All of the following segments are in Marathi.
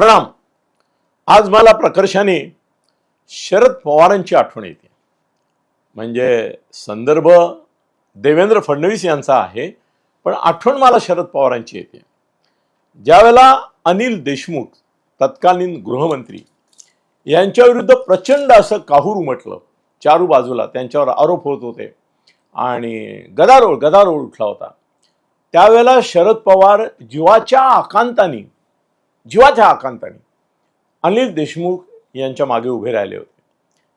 प्रणाम. आज मला प्रकर्षाने शरद पवारांची आठवण येते. म्हणजे संदर्भ देवेंद्र फडणवीस यांचा आहे पण आठवण मला शरद पवारांची येते. ज्यावेळेला अनिल देशमुख तत्कालीन गृहमंत्री यांच्याविरुद्ध प्रचंड असं काहूर उमटलं चारू बाजूला त्यांच्यावर आरोप होत होते आणि गदारोळ गदारोळ उठला होता. त्यावेळेला शरद पवार जीवाच्या आकांतानी जीवाच्या आकांताने. अनिल देशमुख यांच्या मागे उभे राहिले होते.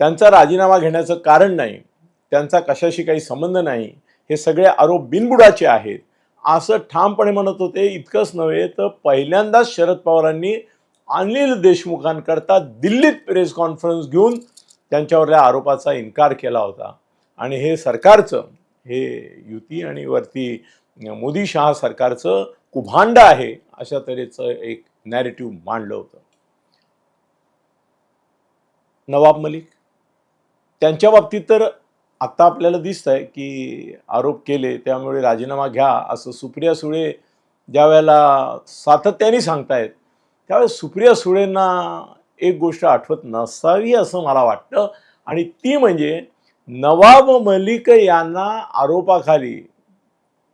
त्यांचा राजीनामा घेण्याचं कारण नाही त्यांचा कशाशी काही संबंध नाही हे सगळे आरोप बिनबुडाचे आहेत. असं ठामपणे म्हणत होते इतकंच नव्हे तर पहिल्यांदाच शरद पवारांनी अनिल देशमुखांकरता दिल्लीत प्रेस कॉन्फरन्स घेऊन त्यांच्यावरल्या आरोपाचा इन्कार केला होता. आणि हे सरकारचं हे युती आणि वरती मोदी शहा सरकारचं कुभांड आहे अशा तऱ्हेचं एक नॅरेटिव्ह मांडलं होतं. नवाब मलिक त्यांच्या बाबतीत तर आत्ता आपल्याला दिसत आहे की आरोप केले त्यामुळे राजीनामा घ्या असं सुप्रिया सुळे ज्या वेळेला सातत्याने सांगतायत त्यावेळेस सुप्रिया सुळेंना एक गोष्ट आठवत नसावी असं मला वाटतं. आणि ती म्हणजे नवाब मलिक यांना आरोपाखाली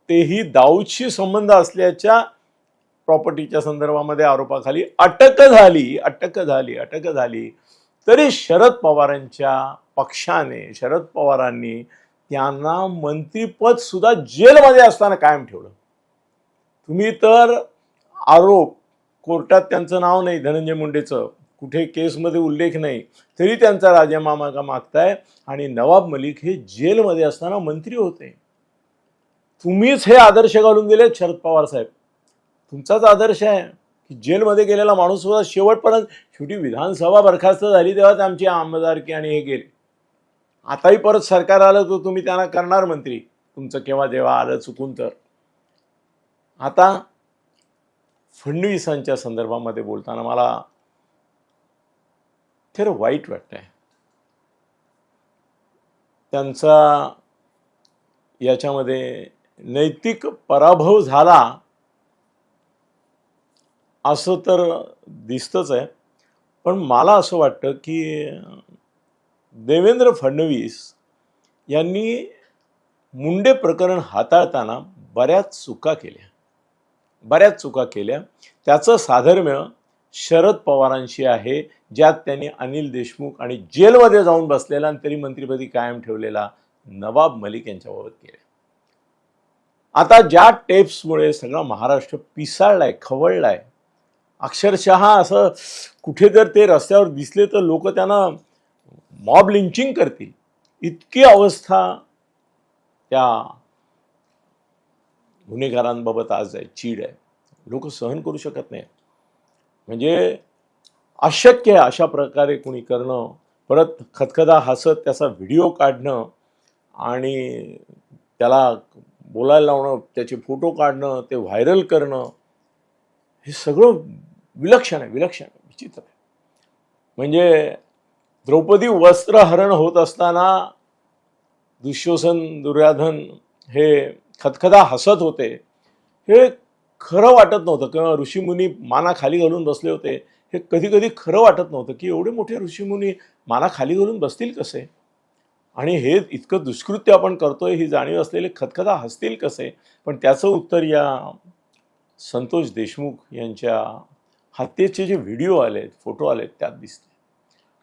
तेही दाऊदशी संबंध असल्याच्या प्रॉपर्टीच्या संदर्भामध्ये आरोपाखाली अटक झाली अटक झाली अटक झाली. तरी शरद पवारांच्या पक्षाने शरद पवारांनी त्यांना मंत्रीपद सुद्धा जेलमध्ये असताना कायम ठेवलं. तुम्ही तर आरोप कोर्टात त्यांचं नाव नाही धनंजय मुंडेचं. कुठे केसमध्ये उल्लेख नाही तरी त्यांचा राजीनामा मागताय? आणि नवाब मलिक हे जेलमध्ये असताना मंत्री होते. तुम्हीच हे आदर्श घालून दिले शरद पवार साहेब. तुमचाच आदर्श आहे. की जेलमध्ये गेलेला माणूस सुद्धा शेवटपर्यंत शेवटी विधानसभा बरखास्त झाली तेव्हाच आमची आमदारकी आणि हे गेले. आताही परत सरकार आलं तर तुम्ही त्यांना करणार मंत्री. तुमचं केव्हा जेव्हा आलं चुकून तर. आता फडणवीसांच्या संदर्भामध्ये बोलताना मला खरं वाईट वाटतंय. त्यांचा याच्यामध्ये नैतिक पराभव झाला असं तर दिसतंच आहे. पण मला असं वाटतं की देवेंद्र फडणवीस यांनी मुंडे प्रकरण हाताळताना बऱ्याच चुका केल्या. बऱ्याच चुका केल्या. त्याचं साधर्म्य शरद पवारांशी आहे ज्यात त्यांनी अनिल देशमुख आणि जेलमध्ये जाऊन बसलेला आणि तरी मंत्रिपदी कायम ठेवलेला नवाब मलिक यांच्याबाबत केल्या आता ज्या टेप्समुळे सगळा महाराष्ट्र पिसाळलाय खवळलाय अक्षरशः असं कुठे जर ते रस्त्यावर दिसले तर लोक त्यांना मॉब लिंचिंग करतील. इतकी अवस्था त्या गुन्हेगारांबाबत आज आहे चीड आहे. लोक सहन करू शकत नाही म्हणजे अशक्य आहे अशा प्रकारे कुणी करणं परत खतखदा हसत त्याचा व्हिडिओ काढणं आणि त्याला बोलायला लावणं त्याचे फोटो काढणं ते व्हायरल करणं हे सगळं विलक्षण आहे विलक्षण आहे विचित्र आहे. म्हणजे द्रौपदी वस्त्रहरण होत असताना दुःशोसन दुर्योधन हे खतखदा हसत होते. हे खरं वाटत नव्हतं किंवा ऋषीमुनी माना खाली घालून बसले होते. हे कधी कधी खरं वाटत नव्हतं की एवढे मोठे ऋषीमुनी माना खाली घालून बसतील कसे? आणि हे इतकं दुष्कृत्य आपण करतोय ही जाणीव असलेले खतखदा हसतील कसे? पण त्याचं उत्तर या संतोष देशमुख यांच्या हत्येचे जे व्हिडिओ आलेत फोटो आलेत त्यात दिसते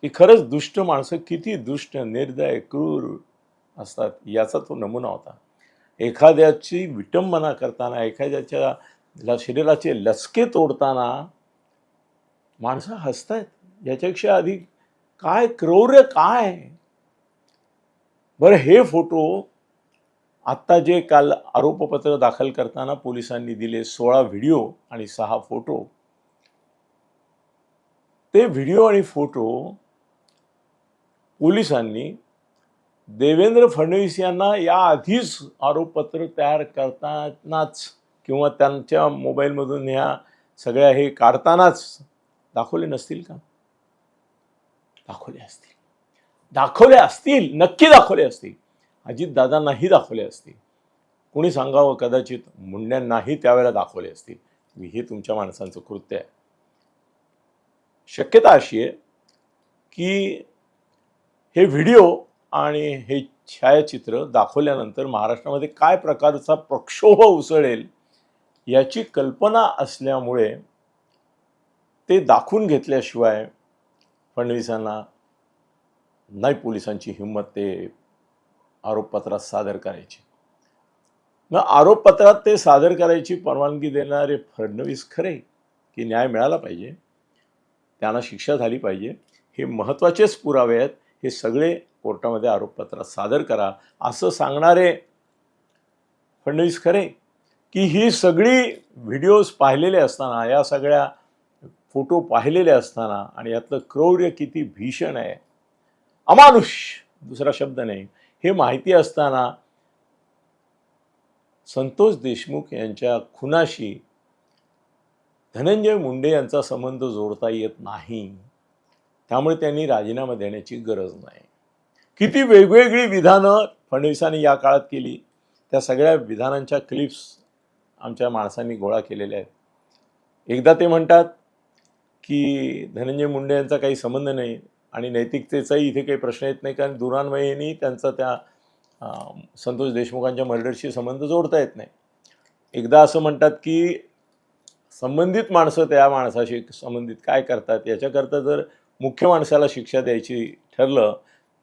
की खरंच दुष्ट माणसं किती दुष्ट निर्दय क्रूर असतात याचा तो नमुना होता. एखाद्याची विटंबना करताना एखाद्याच्या ल- शरीराचे लचके तोडताना माणसं हसतायत. याच्यापेक्षा अधिक काय क्रौर्य काय? बरं हे फोटो आत्ता जे काल आरोपपत्र दाखल करताना पोलिसांनी दिले सोळा व्हिडिओ आणि सहा फोटो. ते व्हिडिओ आणि फोटो पोलिसांनी देवेंद्र फडणवीस यांना याआधीच आरोपपत्र तयार करतानाच किंवा त्यांच्या मोबाईलमधून ह्या सगळ्या हे काढतानाच दाखवले नसतील का? दाखवले असतील. दाखवले असतील. नक्की दाखवले असतील. अजितदादांनाही दाखवले असतील. कोणी सांगावं कदाचित मुंड्यांनाही त्यावेळेला दाखवले असतील. हे तुमच्या माणसांचं कृत्य आहे. शक्यता अशी आहे की हे व्हिडिओ आणि हे छायाचित्र दाखवल्यानंतर महाराष्ट्रामध्ये काय प्रकारचा प्रक्षोभ उसळेल याची कल्पना असल्यामुळे ते दाखवून घेतल्याशिवाय फडणवीसांना नाही पोलिसांची हिंमत ते आरोपपत्रात सादर करायची. मग आरोपपत्रात ते सादर करायची परवानगी देणारे फडणवीस खरे की न्याय मिळाला पाहिजे? त्यांना शिक्षा झाली पाहिजे. हे महत्त्वाचेच पुरावे आहेत. हे सगळे कोर्टामध्ये आरोपपत्रात सादर करा. असं सांगणारे फडणवीस खरे की ही सगळी व्हिडिओज पाहिलेले असताना या सगळ्या फोटो पाहिलेले असताना आणि यातलं क्रौर्य किती भीषण आहे. अमानुष दुसरा शब्द नाही. हे माहिती असताना संतोष देशमुख यांच्या खुनाशी धनंजय मुंडे यांचा संबंध जोडता येत नाही त्यामुळे त्यांनी राजीनामा देण्याची गरज नाही. किती वेगवेगळी विधानं फडणवीसांनी या काळात केली त्या सगळ्या विधानांच्या क्लिप्स आमच्या माणसांनी गोळा केलेल्या आहेत. एकदा ते म्हणतात की धनंजय मुंडे यांचा काही संबंध नाही आणि नैतिकतेचाही इथे काही प्रश्न येत नाही कारण दुरान्वयेनी त्यांचा त्या संतोष देशमुखांच्या मर्डरशी संबंध जोडता येत नाही. एकदा असं म्हणतात की संबंधित माणसं त्या माणसाशी संबंधित काय करतात याच्याकरता जर मुख्य माणसाला शिक्षा द्यायची ठरलं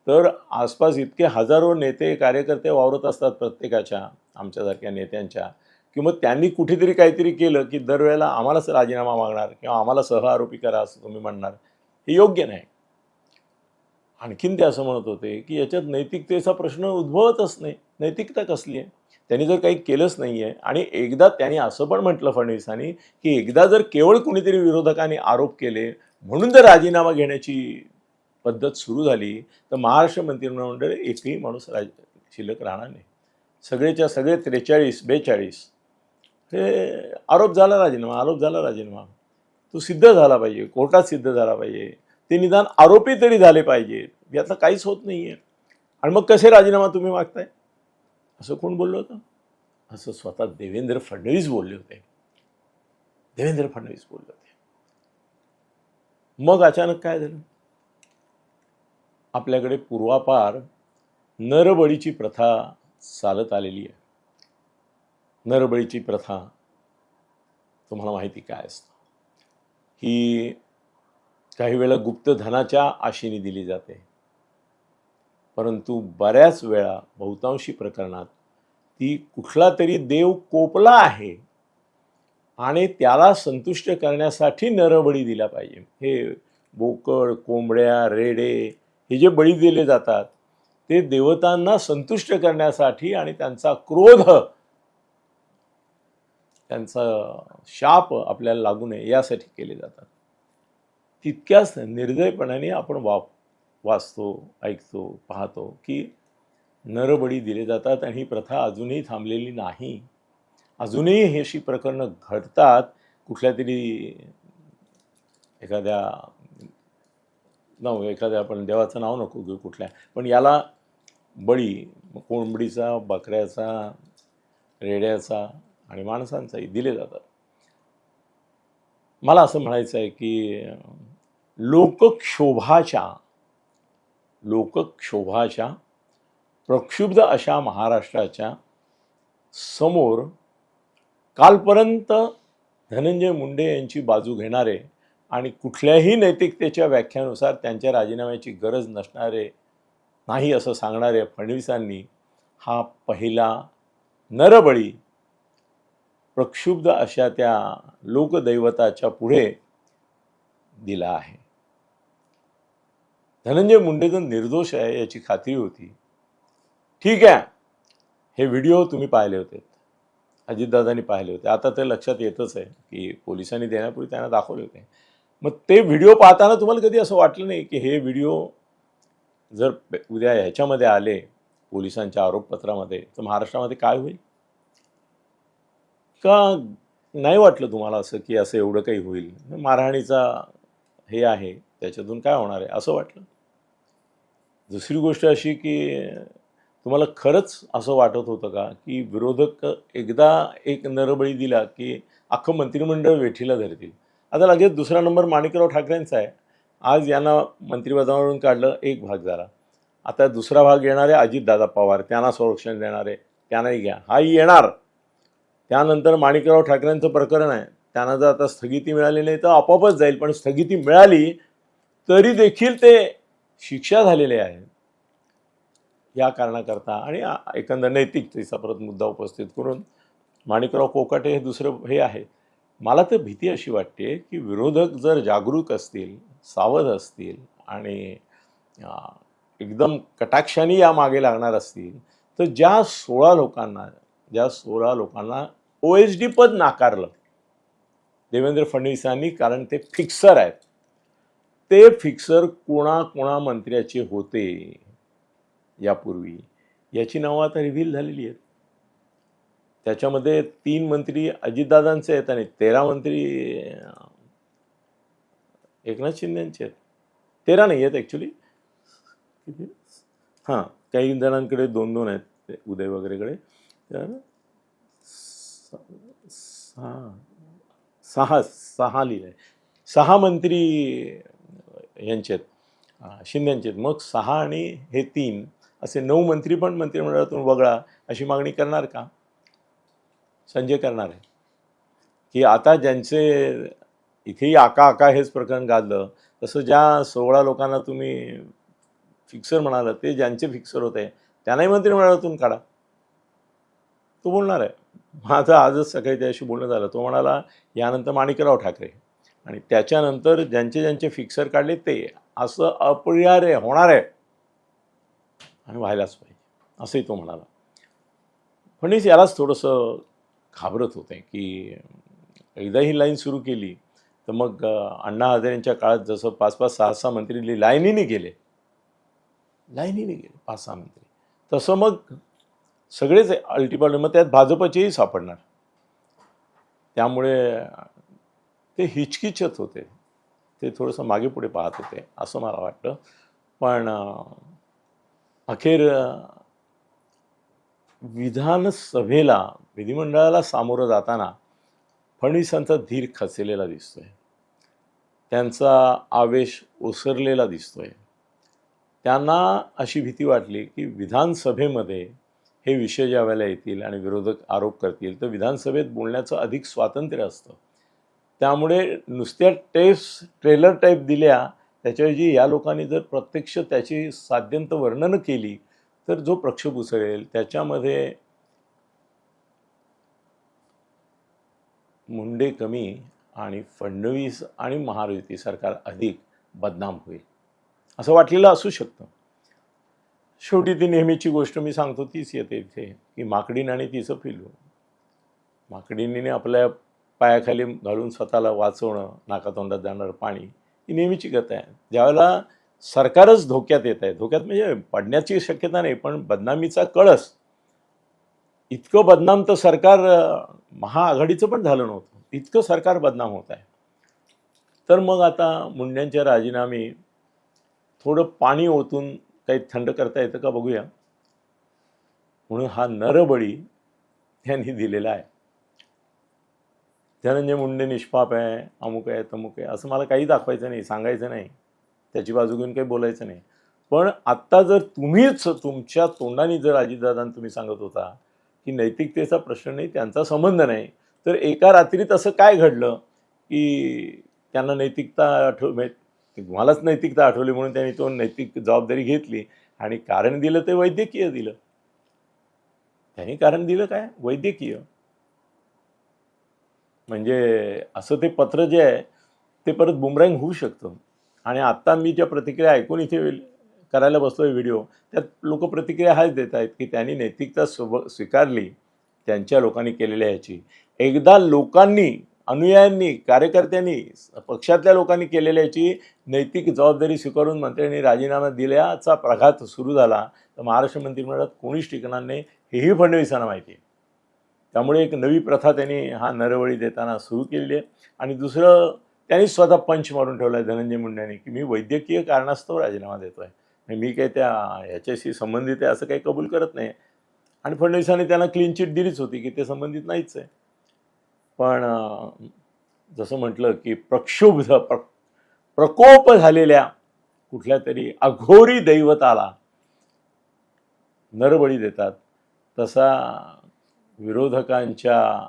तर आसपास इतके हजारो नेते कार्यकर्ते वावरत असतात प्रत्येकाच्या आमच्यासारख्या नेत्यांच्या. की मग त्यांनी कुठेतरी काहीतरी केलं की दरवेळेला आम्हालाच राजीनामा मागणार किंवा आम्हाला सह आरोपी करा असं तुम्ही म्हणणार हे योग्य नाही. आणखीन ते असं म्हणत होते की याच्यात नैतिकतेचा प्रश्न उद्भवतच नाही. नैतिकता कसली आहे? त्यांनी जर काही केलंच नाही आहे आणि एकदा त्यांनी असं पण म्हटलं फडणवीसांनी की एकदा जर केवळ कुणीतरी विरोधकांनी आरोप केले म्हणून जर राजीनामा घेण्याची पद्धत सुरू झाली तर महाराष्ट्र मंत्रिमंडळ एकही माणूस राज शिल्लक राहणार नाही. सगळेच्या सगळे त्रेचाळीस बेचाळीस हे आरोप झाला राजीनामा आरोप झाला राजीनामा. तो सिद्ध झाला पाहिजे कोर्टात सिद्ध झाला पाहिजे. ते निदान आरोपी तरी झाले पाहिजे यातलं काहीच होत नाही आहे आणि मग कसे राजीनामा तुम्ही मागताय? असं कोण बोललं होतं? असं स्वतः देवेंद्र फडणवीस बोलले होते. देवेंद्र फडणवीस बोलले होते. मग अचानक काय झालं? आपल्याकडे पूर्वापार नरबळीची प्रथा चालत आलेली आहे. नरबळीची प्रथा तुम्हाला माहिती काय असतं? ही काही वेळा गुप्तधनाच्या आशेने दिली जाते. परंतु बऱ्याच वेळा बहुतांशी प्रकरणात ती कुठला तरी देव कोपला आहे आणि त्याला संतुष्ट करण्यासाठी नरबळी दिला पाहिजे. हे बोकड कोंबड्या रेडे हे जे बळी दिले जातात ते देवतांना संतुष्ट करण्यासाठी आणि त्यांचा क्रोध त्यांचा शाप आपल्याला लागू नये यासाठी केले जातात. तितक्याच निर्दयपणाने आपण वाप वाचतो ऐकतो पाहतो की नरबळी दिले जातात आणि ही प्रथा अजूनही थांबलेली नाही. अजूनही ही अशी प्रकरणं घडतात. कुठल्या तरी एखाद्या नाव एखाद्या आपण देवाचं नाव नको घेऊ कुठल्या पण याला बळी कोंबडीचा बकऱ्याचा रेड्याचा आणि माणसांचाही दिले जातात. मला असं म्हणायचं आहे की लोकक्षोभाच्या लोकक्षोभाच्या प्रक्षुब्ध अशा महाराष्ट्राच्या समोर कालपर्यंत धनंजय मुंडे यांची बाजू घेणारे आणि कुठल्याही नैतिकतेच्या व्याख्यानुसार त्यांच्या राजीनाम्याची गरज नसणारे नाही असं सांगणाऱ्या फडणवीसांनी हा पहिला नरबळी प्रक्षुब्ध अशा त्या लोकदैवताच्या पुढे दिला आहे. धनंजय मुंडेकर निर्दोष आहे याची खात्री होती. ठीक आहे. हे व्हिडिओ तुम्ही पाहिले होते. अजितदादांनी पाहिले होते. आता ते लक्षात येतच आहे की पोलिसांनी देण्यापूर्वी त्यांना दाखवले होते. मग ते व्हिडिओ पाहताना तुम्हाला कधी असं वाटलं नाही की हे व्हिडिओ जर उद्या ह्याच्यामध्ये आले पोलिसांच्या आरोपपत्रामध्ये तर महाराष्ट्रामध्ये काय होईल? का नाही वाटलं तुम्हाला असं की असं एवढं काही होईल? मारहाणीचा हे आहे त्याच्यातून काय होणार आहे? असं वाटलं? दुसरी गोष्ट अशी की तुम्हाला खरंच असं वाटत होतं का की विरोधक एकदा एक नरबळी दिला की अख्खं मंत्रिमंडळ वेठीला धरतील? आता लगेच दुसरा नंबर माणिकराव ठाकरेंचा आहे. आज यांना मंत्रिपदावरून काढलं एक भाग झाला. आता दुसरा भाग येणारे अजितदादा पवार त्यांना संरक्षण देणारे त्यांनाही घ्या. हाही येणार. त्यानंतर माणिकराव ठाकरेंचं प्रकरण आहे. त्यांना जर आता स्थगिती मिळाली नाही तर आपोआपच जाईल पण स्थगिती मिळाली तरी देखील ते शिक्षा झालेल्या आहेत या कारणाकरता आणि एकंदर नैतिकतेचा परत मुद्दा उपस्थित करून माणिकराव कोकाटे हे दुसरं हे आहे. मला तर भीती अशी वाटते की विरोधक जर जागरूक असतील सावध असतील आणि एकदम कटाक्षाने या मागे लागणार असतील तर ज्या सोळा लोकांना ज्या सोळा लोकांना ओ एच डी पद नाकारलं देवेंद्र फडणवीसांनी कारण ते फिक्सर आहेत. ते फिक्सर कोणा कोणा मंत्र्याचे होते यापूर्वी. याची नावं आता रिव्हील झालेली आहेत. त्याच्यामध्ये तीन मंत्री अजितदादांचे आहेत आणि तेरा मंत्री एकनाथ शिंदेचे आहेत. तेरा नाही आहेत ॲक्च्युली किती? हां काही जणांकडे दोन दोन आहेत उदय वगैरेकडे. तर सहा सहा सहा लिहिलं आहे सहा मंत्री यांचे आहेत शिंदेचे आहेत मग सहा आणि हे तीन असे नऊ मंत्री पण मंत्रिमंडळातून वगळा अशी मागणी करणार का? संजय करणार आहे. की आता ज्यांचे इथेही आका आका हेच प्रकरण गाजलं तसं ज्या सोळा लोकांना तुम्ही फिक्सर म्हणाल ते ज्यांचे फिक्सर होते त्यांनाही मंत्रिमंडळातून काढा. तो बोलणार आहे. माझं आजच सकाळी त्याशी बोलणं झालं. तो म्हणाला यानंतर माणिकराव ठाकरे. आणि त्याच्यानंतर ज्यांचे ज्यांचे फिक्सर काढले ते असं अपरिहार्य होणार आहे. आणि व्हायलाच पाहिजे. असंही तो म्हणाला. फडणवीस यालाच थोडंसं घाबरत होते की एकदा ही लाईन सुरू केली तर मग अण्णा हजारेंच्या काळात जसं पाच पाच सहा सहा मंत्री लाईनीने गेले. लाईनीने गेले पाच सहा मंत्री. तसं मग सगळेच अल्टिमेट मग त्यात भाजपचेही सापडणार. त्यामुळे ते हिचकिचत होते. ते थोडंसं मागे पुढे पाहत होते असं मला वाटतं. पण अखेर विधानसभेला विधिमंडळाला सामोरं जाताना फडणवीसांचा धीर खचलेला दिसतोय. त्यांचा आवेश ओसरलेला दिसतोय. त्यांना अशी भीती वाटली की विधानसभेमध्ये हे विषय ज्या वेळेला येतील आणि विरोधक आरोप करतील तर विधानसभेत बोलण्याचं अधिक स्वातंत्र्य असतं. त्यामुळे नुसत्या टेप्स ट्रेलर टाईप दिल्या त्याच्याऐवजी या लोकांनी जर प्रत्यक्ष त्याची साध्यंत वर्णनं केली तर जो प्रक्षोभ उसळेल त्याच्यामध्ये मुंडे कमी आणि फडणवीस आणि महायुती सरकार अधिक बदनाम होईल. असं वाटलेलं असू शकतं. शेवटी ती नेहमीची गोष्ट मी सांगतो तीच येते इथे की माकडीन आणि तिचं फिलू माकडीनीने आपल्या पायाखाली घालून स्वतःला वाचवणं नाकातोंडात जाणारं पाणी ही नेहमीची गत आहे. ज्यावेळेला सरकारच धोक्यात येत आहे धोक्यात म्हणजे पडण्याची शक्यता नाही पण बदनामीचा कळस. इतकं बदनाम तर सरकार महाआघाडीचं पण झालं नव्हतं. इतकं सरकार बदनाम होत आहे. तर मग आता मुंड्यांच्या राजीनामे थोडं पाणी ओतून काही थंड करता येतं का बघूया. म्हणून हा नरबळी त्यांनी दिलेला आहे. धनंजय मुंडे निष्पाप आहे अमुक आहे तमुक आहे असं मला काही दाखवायचं नाही सांगायचं नाही. त्याची बाजू घेऊन काही बोलायचं नाही. पण आत्ता जर तुम्हीच तुमच्या तोंडाने जर अजितदादांना तुम्ही सांगत होता की नैतिकतेचा प्रश्न नाही त्यांचा संबंध नाही तर एका रात्रीत असं काय घडलं की त्यांना नैतिकता आठव म्हणजे तुम्हालाच नैतिकता आठवली म्हणून त्यांनी तो नैतिक जबाबदारी घेतली आणि कारण दिलं ते वैद्यकीय दिलं. त्यांनी कारण दिलं काय? वैद्यकीय. म्हणजे असं ते पत्र जे आहे ते परत बुमरँग होऊ शकतं. आणि आत्ता मी ज्या प्रतिक्रिया ऐकून इथे करायला बसलोय व्हिडिओ त्यात लोक प्रतिक्रिया हाच देत आहेत की त्यांनी नैतिकता स्व स्वीकारली त्यांच्या लोकांनी केलेल्या ह्याची एकदा लोकांनी अनुयायांनी कार्यकर्त्यांनी पक्षातल्या लोकांनी केलेल्या याची नैतिक जबाबदारी स्वीकारून मंत्र्यांनी राजीनामा दिल्याचा प्रघात सुरू झाला. तर महाराष्ट्र मंत्रिमंडळात कोणीच टिकणार नाही हेही फडणवीसांना माहिती आहे. त्यामुळे एक नवी प्रथा त्यांनी हा नरवळी देताना सुरू केलेली आहे. आणि दुसरं त्यांनी स्वतः पंच मारून ठेवला आहे धनंजय मुंडेंनी की मी वैद्यकीय कारणास्तव राजीनामा देतो आहे मी काही त्या ह्याच्याशी संबंधित आहे असं काही कबूल करत नाही. आणि फडणवीसांनी त्यांना क्लीन चिट दिलीच होती की ते संबंधित नाहीच आहे. पण जसं म्हटलं की प्रक्षुब्ध प्र प्रकोप झालेल्या कुठल्या तरी अघोरी दैवताला नरबळी देतात. तसा विरोधकांच्या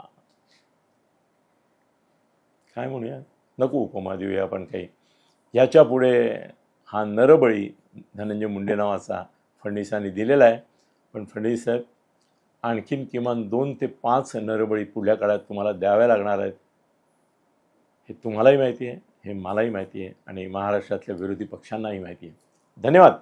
काय म्हणूया? नको उपमा देऊया आपण काही. याच्यापुढे हा नरबळी धनंजय मुंडे नावाचा फडणवीसांनी दिलेला आहे. पण फडणवीस साहेब आणखीन किमान दोन ते पाच नरबळी पुढल्या काळात तुम्हाला द्याव्या लागणार आहेत. हे तुम्हालाही माहिती आहे हे मलाही माहिती आहे आणि महाराष्ट्रातल्या विरोधी पक्षांनाही माहिती आहे. धन्यवाद.